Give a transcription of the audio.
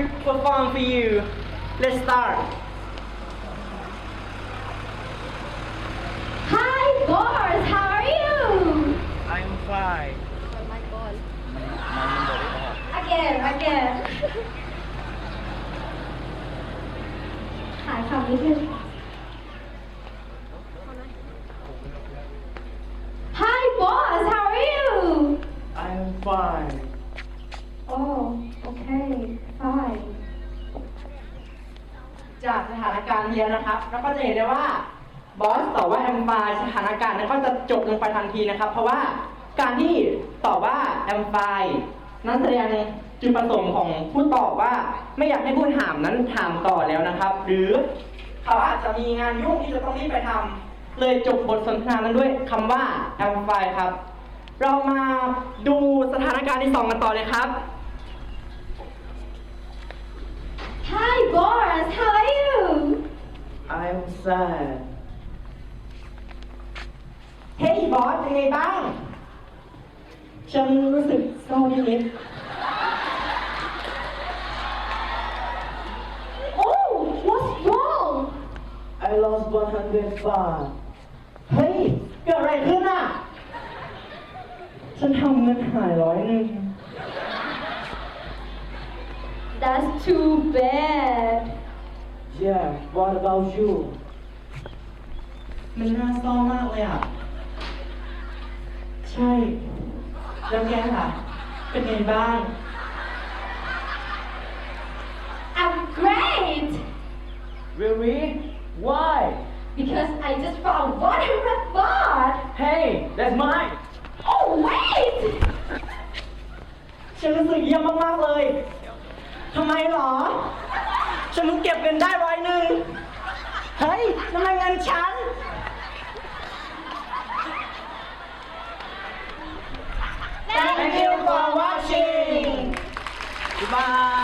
perform for you let's start Hi, boss. How are you? I'm fine Oh my god. มันมันบอกไม่ออก Again, again. หายคำนิดนึง Hi, boss. How are you? I'm fine จากสถานการณ์เรียนนะครับ แล้วก็จะเห็นได้ว่าบอสตอบว่าแอมไฟสถานการณ์นั้นก็จะจบลงไปทันทีนะครับ เพราะว่าการที่ตอบว่าแอมไฟนั้นแสดงจุดประสงค์ของผู้ตอบว่าไม่อยากให้ผู้ถามนั้นถามต่อแล้วนะครับ หรือเขาอาจจะมีงานยุ่งที่จะต้องรีบไปทำเลยจบบทสนทนานั้นด้วยคำว่าแอมไฟครับ เรามาดูสถานการณ์ที่สองกันต่อเลยครับ Hi, boss. How are you? I'm sad เฮ้ยบอสเป็นไงบ้าง ฉันรู้สึกเศร้านิด Oh, what's wrong? I lost 100 baht เฮ้ย เกิดอะไรขึ้นอ่ะ ฉันทำเงินหายร้อยหนึ่ง That's too bad. Yeah what about you มันน่าเศร้ามากเลยอะ ใช่ แล้วแกล่ะ เป็นไงบ้าง I'm great Really Why because I just found 100 baht. Hey that's mine Oh wait! ฉันรู้สึกเยี่ยมมากๆเลยทำไมหรอ ฉันเพิ่งเก็บเงินได้ร้อยหนึ่ง เฮ้ยทำไมเงินฉัน 拜拜。